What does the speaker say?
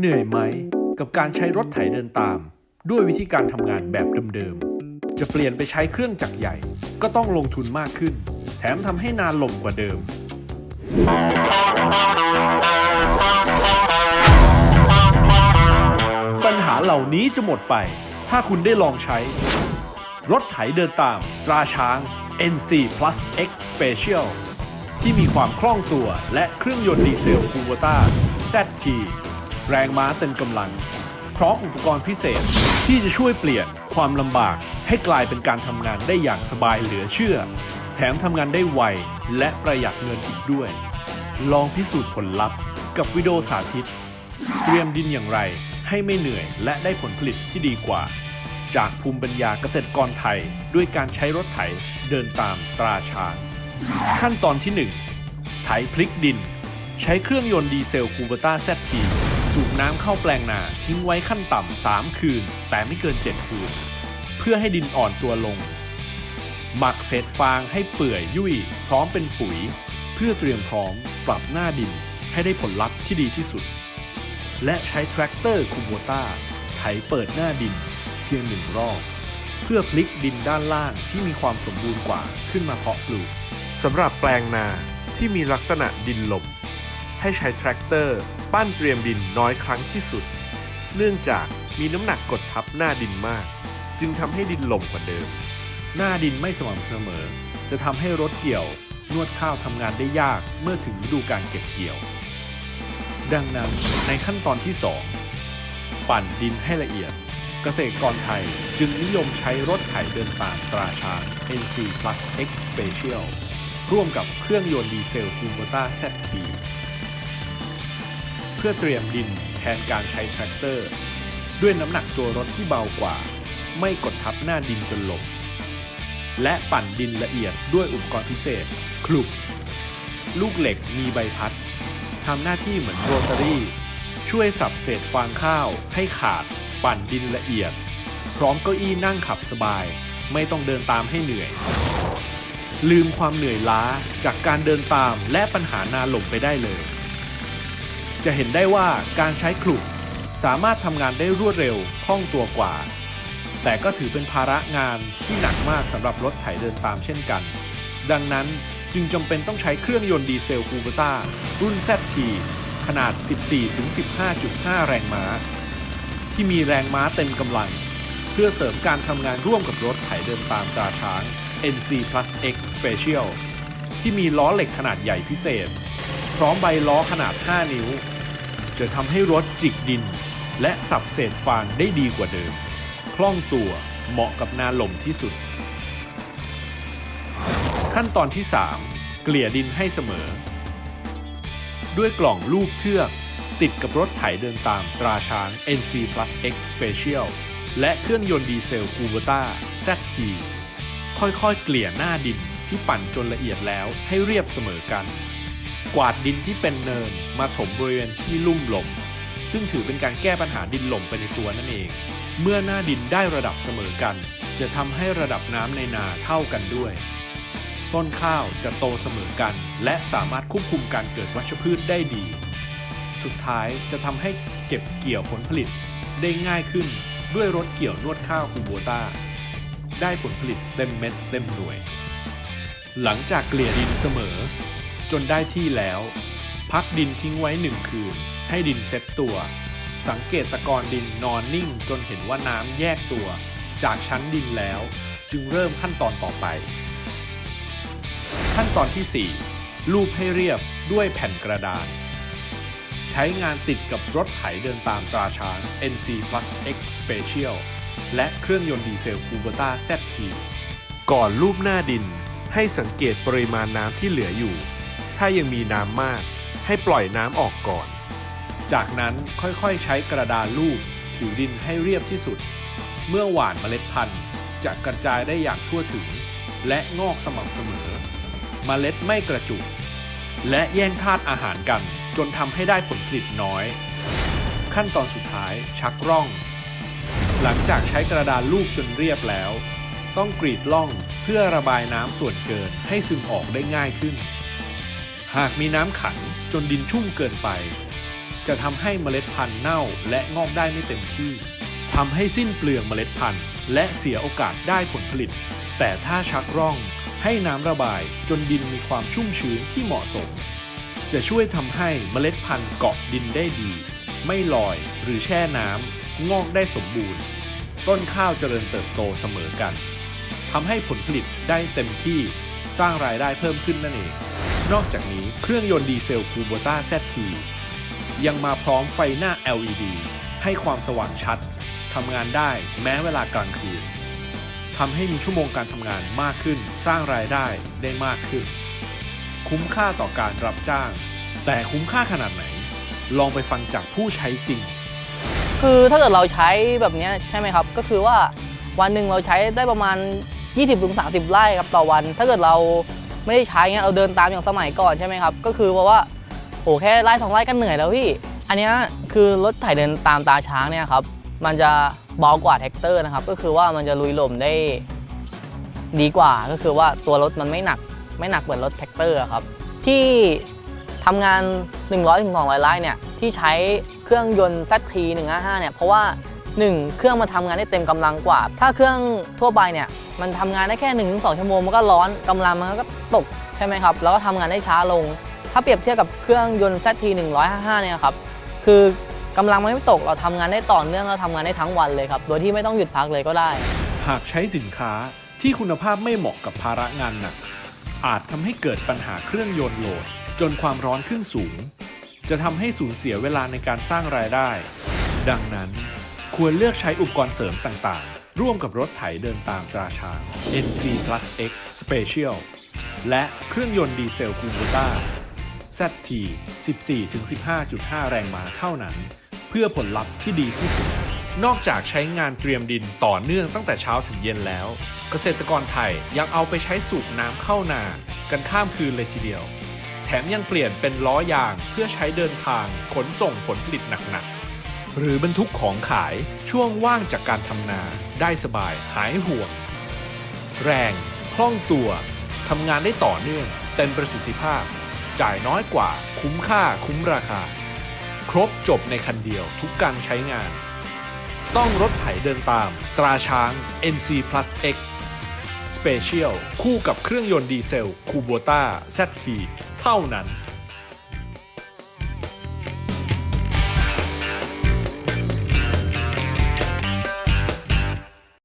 เหนื่อยไหม กับการใช้รถไถเดินตาม ด้วยวิธีการทำงานแบบเดิมๆ จะเปลี่ยนไปใช้เครื่องจักรใหญ่ ก็ต้องลงทุนมากขึ้น แถมทำให้นานลมกว่าเดิม ปัญหาเหล่านี้จะหมดไป ถ้าคุณได้ลองใช้ รถไถเดินตาม ตราช้าง NC Plus X Special ที่มีความคล่องตัวและเครื่องยนต์ดีเซลคูโบต้า ZT แรงม้าเต็มกำลัง พร้อมอุปกรณ์พิเศษที่จะช่วยเปลี่ยนความลำบากให้กลายเป็นการทำงานได้อย่างสบายเหลือเชื่อ แถมทำงานได้ไวและประหยัดเงินอีกด้วย ลองพิสูจน์ผลลัพธ์กับวิดีโอสาธิต เตรียมดินอย่างไรให้ไม่เหนื่อยและได้ผลผลิตที่ดีกว่า จากภูมิปัญญาเกษตรกรไทย ด้วยการใช้รถไถเดินตามตราช้าง ขั้นตอนที่ 1 ไถพลิกดิน ใช้เครื่องยนต์ดีเซลคูเบต้าแซที สูบน้ำเข้าแปลงนาทิ้งไว้ขั้นต่ำ 3 คืน แต่ไม่เกิน 7 คืน เพื่อให้ดินอ่อนตัวลง หมักเศษฟางให้เปื่อยยุ่ย พร้อมเป็นปุ๋ย เพื่อเตรียมพร้อมปรับหน้าดินให้ได้ผลลัพธ์ที่ดีที่สุด และใช้แทรกเตอร์คูโบต้าไถเปิดหน้าดินเพียงหนึ่งรอบ เพื่อพลิกดินด้านล่างที่มีความสมบูรณ์กว่าขึ้นมาเพาะปลูกสำหรับแปลงนาที่มีลักษณะดินหลม ให้ใช้แทรกเตอร์ปั้นเตรียมดินน้อยครั้งที่สุด เนื่องจากมีน้ำหนักกดทับหน้าดินมาก จึงทำให้ดินหล่มกว่าเดิม หน้าดินไม่สม่ำเสมอ จะทำให้รถเกี่ยวนวดข้าวทำงานได้ยากเมื่อถึงฤดูการเก็บเกี่ยว ดังนั้นในขั้นตอนที่ 2 ปั่นดินให้ละเอียด เกษตรกรไทยจึงนิยมใช้รถไถเดินตามตราช้าง NC Plus X Special ร่วมกับเครื่องยนต์ดีเซลคูโบต้า ZT เพื่อเตรียมดินแทนการใช้แทรกเตอร์ ด้วยน้ำหนักตัวรถที่เบากว่า ไม่กดทับหน้าดินจนหลบและปั่นดินละเอียดด้วยอุปกรณ์พิเศษคลุก ลูกเหล็กมีใบพัดทำหน้าที่เหมือนโรตารี่ ช่วยสับเศษฟางข้าวให้ขาด ปั่นดินละเอียด พร้อมเก้าอี้นั่งขับสบาย ไม่ต้องเดินตามให้เหนื่อย ลืมความเหนื่อยล้าจากการเดินตามและปัญหานาหลงไปได้เลย จะเห็นได้ว่าการใช้คลุกสามารถทำงานได้รวดเร็วคล่องตัวกว่า แต่ก็ถือเป็นภาระงานที่หนักมากสำหรับรถไถเดินตามเช่นกัน ดังนั้นจึงจำเป็นต้องใช้เครื่องยนต์ดีเซลคูเบต้ารุ่น ZT ขนาด 14-15.5 แรงม้า ที่มีแรงม้าเต็มกำลัง เพื่อเสริมการทำงานร่วมกับรถไถเดินตามตราช้าง NC Plus X Special ที่มีล้อเหล็กขนาดใหญ่พิเศษ พร้อมใบล้อขนาด 5 นิ้ว จะทำให้รถจิกดิน และสับเศษฟางได้ดีกว่าเดิม คล่องตัวเหมาะกับนาลมที่สุด ขั้นตอนที่ 3 เกลี่ยดินให้เสมอ ด้วยกล่องลูกเชือก ติดกับรถไถเดินตามตราช้าง NC Plus X Special และเครื่องยนต์ดีเซลคูเบต้า ZT ค่อยๆ เกลี่ยหน้าดินที่ปั่นจนละเอียดแล้วให้เรียบเสมอกัน กวาดดินที่เป็นเนินมาถมบริเวณที่ลุ่มหล่มซึ่งถือเป็นการแก้ปัญหาดินหล่มไปในตัวนั่นเอง เมื่อหน้าดินได้ระดับเสมอกัน จะทำให้ระดับน้ำในนาเท่ากันด้วย ต้นข้าวจะโตเสมอกัน และสามารถควบคุมการเกิดวัชพืชได้ดี สุดท้ายจะทำให้เก็บเกี่ยวผลผลิตได้ง่ายขึ้นด้วยรถเกี่ยวนวดข้าวคูโบต้า ได้ผลผลิตเต็มเม็ดเต็มหน่วย หลังจากเกลี่ยดินเสมอ จนได้ที่แล้ว พักดินทิ้งไว้หนึ่งคืน ให้ดินเซ็ตตัว สังเกตตะกอนดินนอนนิ่งจนเห็นว่าน้ำแยกตัว จากชั้นดินแล้ว จึงเริ่มขั้นตอนต่อไป ขั้นตอนที่ 4 ลูบให้เรียบด้วยแผ่นกระดาษใช้งานติดกับรถไถเดินตามตราช้าง NC Plus X Special และเครื่องยนต์ดีเซลคูเบต้า ZT ก่อนลูบหน้าดินให้สังเกตปริมาณน้ำที่เหลืออยู่ ถ้ายังมีน้ำมาก ให้ปล่อยน้ำออกก่อน จากนั้นค่อยๆใช้กระดาษลูบผิวดินให้เรียบที่สุด เมื่อหว่านเมล็ดพันธุ์จะกระจายได้อย่างทั่วถึง และงอกสม่ำเสมอเมล็ดไม่กระจุก และแย่งธาตุอาหารกัน จนทำให้ได้ผลผลิตน้อย ขั้นตอนสุดท้ายชักร่อง หลังจากใช้กระดาษลูบจนเรียบแล้ว ต้องกรีดล่องเพื่อระบายน้ำส่วนเกินให้ซึมออกได้ง่ายขึ้น หากมีน้ำขังจนดินชุ่มเกินไป จะทำให้เมล็ดพันธุ์เน่าและงอกได้ไม่เต็มที่ทำให้สิ้นเปลืองเมล็ดพันธุ์ และเสียโอกาสได้ผลผลิต แต่ถ้าชักร่องให้น้ำระบายจนดินมีความชุ่มชื้นที่เหมาะสม จะช่วยทำให้เมล็ดพันธุ์เกาะดินได้ดี ไม่ลอยหรือแช่น้ำงอกได้สมบูรณ์ ต้นข้าวเจริญเติบโตเสมอกันทำให้ผลผลิตได้เต็มที่สร้างรายได้เพิ่มขึ้นนั่นเอง นอกจากนี้เครื่องยนต์ดีเซลคูโบต้า ZT ยังมาพร้อมไฟหน้า LED ให้ความสว่างชัดทำงานได้แม้เวลากลางคืนทำให้มีชั่วโมงการทำงานมากขึ้น สร้างรายได้ได้มากขึ้น คุ้มค่าต่อการรับจ้าง แต่คุ้มค่าขนาดไหน ลองไปฟังจากผู้ใช้จริง คือถ้าเกิดเราใช้แบบนี้ใช่ไหมครับ ก็คือว่าวันหนึ่งเราใช้ได้ประมาณ 20-30 ไร่ครับต่อวัน ถ้าเกิดเรา ไม่ได้ใช้เงี้ยเราเดินตามอย่างสมัยก่อนใช่ไหมครับ ก็คือเพราะว่าโอ้แค่ไร่สองไร่ก็เหนื่อยแล้วพี่ อันนี้คือรถไถเดินตามตาช้างเนี่ยครับ มันจะเบากว่าแท็กเตอร์นะครับ ก็คือว่ามันจะลุยลมได้ดีกว่า ก็คือว่าตัวรถมันไม่หนัก ไม่หนักเหมือนรถแท็กเตอร์ครับ ที่ทำงาน 100ถึง200ไร่เนี่ย ที่ใช้เครื่องยนต์ ZT 155เนี่ย เพราะว่า 1 เครื่องมันทำงานได้เต็มกำลังกว่า ถ้าเครื่องทั่วไปเนี่ยมันทำงานได้แค่1นถึงสชั่วโมงมันก็ร้อนกำลังมันก็ตกใช่ไหมครับแล้วก็ทำงานได้ช้าลง ถ้าเปรียบเทียบกับเครื่องยนต์ ZT 155เนี่ยครับคือกำลังมันไม่ตกเราทำงานได้ต่อเนื่องเราทำงานได้ทั้งวันเลยครับโดยที่ไม่ต้องหยุดพักเลยก็ได้ หากใช้สินค้าที่คุณภาพไม่เหมาะกับภาระงานหนักอาจทำให้เกิดปัญหาเครื่องยนต์โหลด จนความร้อนขึ้นสูง จะทำให้สูญเสียเวลาในการสร้างรายได้ ดังนั้น ควรเลือกใช้อุปกรณ์เสริมต่างๆ ร่วมกับรถไถเดินตามตราช้าง NC Plus X Special และเครื่องยนต์ดีเซลคูโบต้า ZT 14-15.5 แรงม้าเท่านั้น เพื่อผลลัพธ์ที่ดีที่สุด นอกจากใช้งานเตรียมดินต่อเนื่องตั้งแต่เช้าถึงเย็นแล้ว เกษตรกรไทยยังเอาไปใช้สูบน้ำเข้านา กันข้ามคืนเลยทีเดียว แถมยังเปลี่ยนเป็นล้อยางเพื่อใช้เดินทางขนส่งผลผลิตหนักๆ หรือบรรทุกของขายช่วงว่างจากการทำนาได้สบายหายห่วง แรง คล่องตัวทำงานได้ต่อเนื่องเต็มประสิทธิภาพ จ่ายน้อยกว่า คุ้มค่าคุ้มราคา ครบจบในคันเดียวทุกการใช้งาน ต้องรถไถเดินตาม ตราช้าง NC Plus X Special คู่กับเครื่องยนต์ดีเซลคูโบต้า ZT เท่านั้น